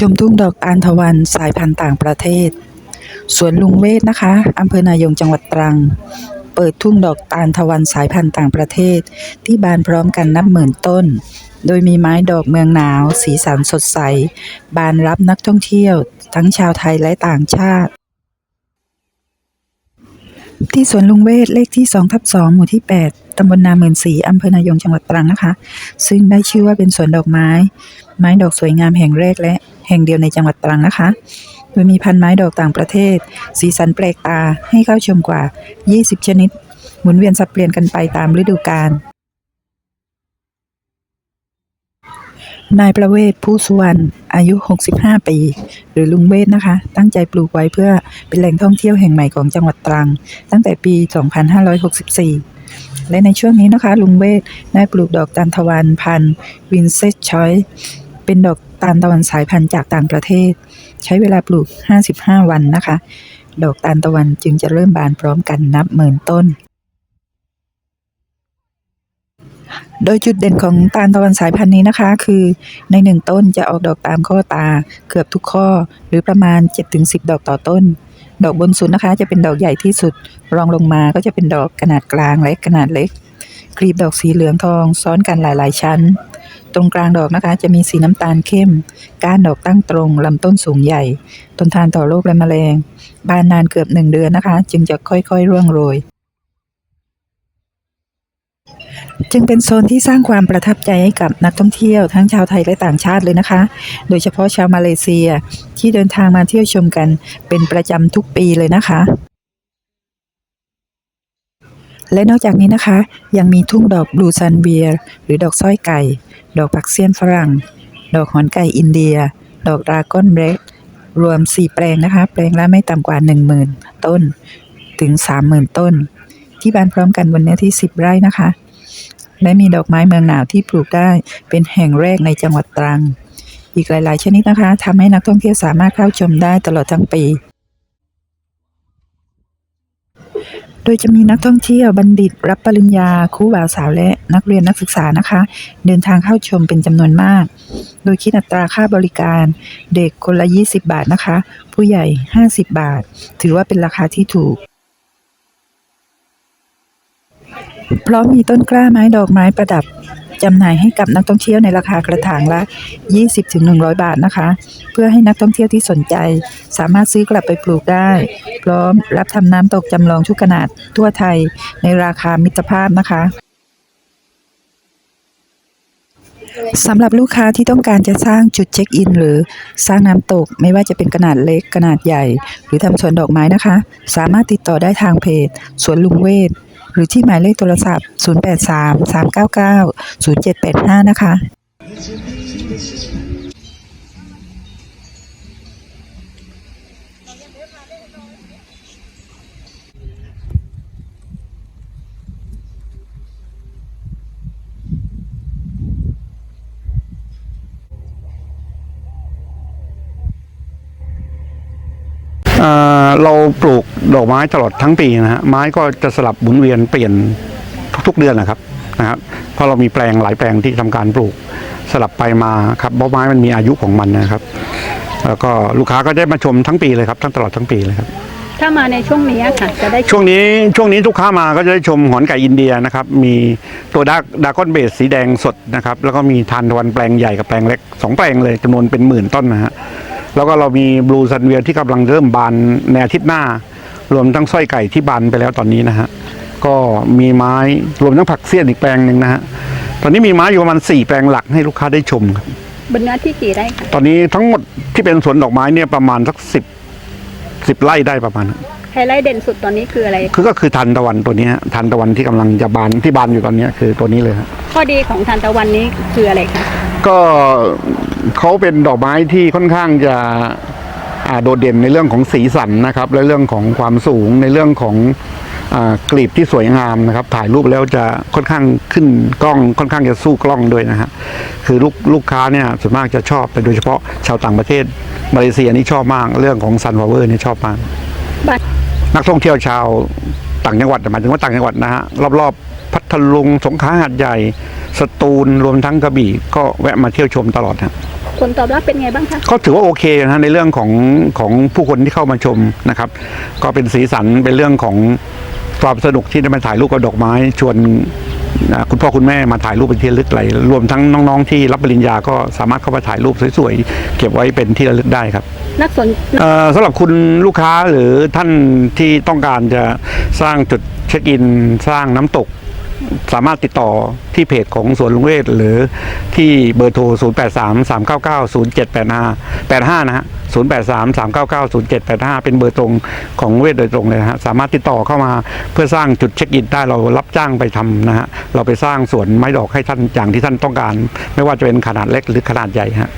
ชมทุ่งดอกทานตะวันสายพันธุ์ต่างประเทศ สวนลุงเวทนะคะอำเภอนายงจังหวัดตรัง เปิดทุ่งดอกตาลทวันสายพันธุ์ต่างประเทศ ที่บานพร้อมกันนับหมื่นต้น โดยมีไม้ดอกเมืองหนาว สีสันสดใส บานรับนักท่องเที่ยว ทั้งชาวไทยและต่างชาติ ที่สวนลุงเวทเลขที่2ทับ2หมู่ที่ 8ตำบลนาเมือนศรีอำเภอนายงจังหวัดตรังนะคะ ซึ่งได้ชื่อว่าเป็นสวนดอกไม้ ไม้ดอกสวยงามแห่งแรกและ แห่งเดียวในจังหวัดตรังนะคะ โดยมีพันไม้ดอกต่างประเทศ สีสันแปลกตาให้เข้าชมกว่า 20 ชนิด หมุนเวียนสับเปลี่ยนกันไปตามฤดูกาลนายประเวศผู้สุวรรณอายุ 65 ปี หรือลุงเวศนะคะ ตั้งใจปลูกไว้เพื่อเป็นแหล่งท่องเที่ยวแห่งใหม่ของจังหวัดตรัง ตั้งแต่ปี 2564 และในช่วงนี้นะคะ ลุงเวศได้ปลูกดอกตาลทวันพันธุ์วินเซชชอย เป็นดอก ตาลตะวันสายพันธุ์จากต่างประเทศ ใช้เวลาปลูก 55 วันนะคะ ดอกตาลตะวันจึงจะเริ่มบานพร้อมกันนับหมื่นต้น โดยจุดเด่นของตาลตะวันสายพันธุ์นี้นะคะ คือในหนึ่งต้นจะออกดอกตามข้อตาเกือบทุกข้อ หรือประมาณ 7-10 ดอกต่อต้น ดอกบนสุดนะคะ จะเป็นดอกใหญ่ที่สุด รองลงมาก็จะเป็นดอกขนาดกลางและขนาดเล็กกลีบดอกสีเหลืองทองซ้อนกันหลาย ๆ ชั้น ตรงกลางดอกนะคะ จะมีสีน้ำตาลเข้ม ก้านดอกตั้งตรงลำต้นสูงใหญ่ ทนทานต่อโรคและแมลง บานนานเกือบหนึ่งเดือนนะคะ จึงจะค่อยๆร่วงโรย จึงเป็นโซนที่สร้างความประทับใจให้กับนักท่องเที่ยวทั้งชาวไทยและต่างชาติเลยนะคะ โดยเฉพาะชาวมาเลเซียที่เดินทางมาเที่ยวชมกันเป็นประจำทุกปีเลยนะคะและนอกจากนี้นะคะ ยังมีทุ่งดอกบลูซันเบียร์หรือดอกสร้อยไก่ ดอกผักเสี้ยนฝรั่ง ดอกหอนไก่อินเดีย ดอกดราก้อนเรดรวม 4 แปลงนะคะ แปลงละไม่ต่ำกว่า 10,000 ต้น ถึง 30,000 ต้น ที่บานพร้อมกันบนเนื้อที่ 10 ไร่นะคะ และมีดอกไม้เมืองหนาวที่ปลูกได้เป็นแห่งแรกในจังหวัดตรัง อีกหลาย ๆ ชนิดนะคะทำให้นักท่องเที่ยวสามารถเข้าชมได้ตลอดทั้งปี โดยจะมีนักท่องเที่ยวบัณฑิต รับปริญญาคู่บ่าวสาวและนักเรียนนักศึกษานะคะ เดินทางเข้าชมเป็นจำนวนมาก โดยคิดอัตราค่าบริการเด็กคนละ 20 บาทนะคะ ผู้ใหญ่ 50 บาท ถือว่าเป็นราคาที่ถูก พร้อมมีต้นกล้าไม้ดอกไม้ประดับ จำหน่ายให้กับนักท่องเที่ยวในราคากระถางละ 20-100 บาทนะคะ เพื่อให้นักท่องเที่ยวที่สนใจ สามารถซื้อกลับไปปลูกได้ พร้อมรับทำน้ำตกจำลองทุกขนาดทั่วไทยในราคามิตรภาพนะคะสำหรับลูกค้าที่ต้องการจะสร้างจุดเช็คอิน หรือสร้างน้ำตก ไม่ว่าจะเป็นขนาดเล็กขนาดใหญ่ หรือทำสวนดอกไม้นะคะ สามารถติดต่อได้ทางเพจ สวนลุงเวท หรือที่หมายเลขโทรศัพท์ 0833990785 นะคะอ่อ เราปลูกดอกไม้ตลอดทั้งปีนะฮะไม้ก็จะสลับหมุนเวียนเปลี่ยนทุก ๆ เดือนนะครับนะครับเพราะเรามีแปลงหลายแปลงที่ทำการปลูกสลับไปมาครับเพราะไม้มันมีอายุของมันนะครับ แล้วก็ลูกค้าก็ได้มาชมทั้งปีเลยครับทั้งตลอดทั้งปีเลยครับถ้ามาในช่วงนี้ค่ะจะได้ช่วงนี้ช่วงนี้ลูกค้ามาก็จะได้ชมหอนไก่อินเดียนะครับ มีตัวดาร์กดาร์กอนเบสสีแดงสดนะครับ แล้วก็มีทานตะวันแปลงใหญ่กับแปลงเล็กสองแปลงเลยจำนวนเป็นหมื่นต้นนะฮะ แล้วก็เรามีบลูซันเวียที่กำลังเริ่มบานในอาทิตย์หน้า รวมทั้งสร้อยไก่ที่บานไปแล้วตอนนี้นะฮะก็มีไม้รวมทั้งผักเสี้ยนอีกแปลงหนึ่งนะฮะตอนนี้มีไม้อยู่ประมาณสี่แปลงหลักให้ลูกค้าได้ชมครับบนเนื้อที่กี่ไร่ค่ะตอนนี้ทั้งหมดที่เป็นสวนดอกไม้เนี่ยประมาณสักสิบสิบไร่ได้ประมาณนั้นไฮไลท์เด่นสุดตอนนี้คืออะไร คือก็คือทันตะวันตัวเนี้ยทันตะวันที่กำลังจะบานที่บานอยู่ตอนเนี้ยคือตัวนี้เลยครับข้อดีของทานตะวันนี้คืออะไรคะก็ เขาเป็นดอกไม้ที่ค่อนข้างจะอ่าโดดเด่นในเรื่องของสีสันนะครับ และเรื่องของความสูงในเรื่องของอากลีบที่สวยงามนะครับ ถ่ายรูปแล้วจะค่อนข้างขึ้นกล้องค่อนข้างจะสู้กล้องด้วยนะฮะคือลูกลูกค้าเนี่ยส่วนมากจะชอบเป็นโดยเฉพาะชาวต่างประเทศมาเลเซียนี่ชอบมากเรื่องของซันฟลาเวอร์นี่ชอบมากบัตรนักท่องเที่ยวชาวต่างจังหวัดหมายถึงว่าต่างจังหวัดนะฮะรอบๆ พัทลุงสงขลาหาดใหญ่ สตูลรวมทั้งกระบี่ก็แวะมาเที่ยวชมตลอดฮะ ผลตอบรับเป็นไงบ้างคะก็ถือว่าโอเคนะฮะในเรื่องของของผู้คนที่เข้ามาชมนะครับ ก็เป็นสีสันเป็นเรื่องของความสนุกที่ได้มาถ่ายรูปกับดอกไม้ ชวนอ่าคุณพ่อคุณแม่มาถ่ายรูปเป็นที่ระลึกอะไรรวมทั้งน้องๆ ที่รับปริญญาก็สามารถเข้ามาถ่ายรูปสวยๆ เก็บไว้เป็นที่ระลึกได้ครับนักสนเอ่อสำหรับคุณลูกค้าหรือท่านที่ต้องการจะสร้างจุดเช็คอิน สร้างน้ำตก สามารถติดต่อที่เพจของสวนลุงเวศหรือที่เบอร์โทร 0 8 3 3 9 9 0 7 8 5 8 5 นะฮะ 0 8 3 3 9 9 0 7 8 5 เป็นเบอร์ตรงของเวศโดยตรงเลยนะฮะ สามารถติดต่อเข้ามาเพื่อสร้างจุดเช็คอินได้เรารับจ้างไปทำนะฮะ เราไปสร้างสวนไม้ดอกให้ท่านอย่างที่ท่านต้องการ ไม่ว่าจะเป็นขนาดเล็กหรือขนาดใหญ่ฮะ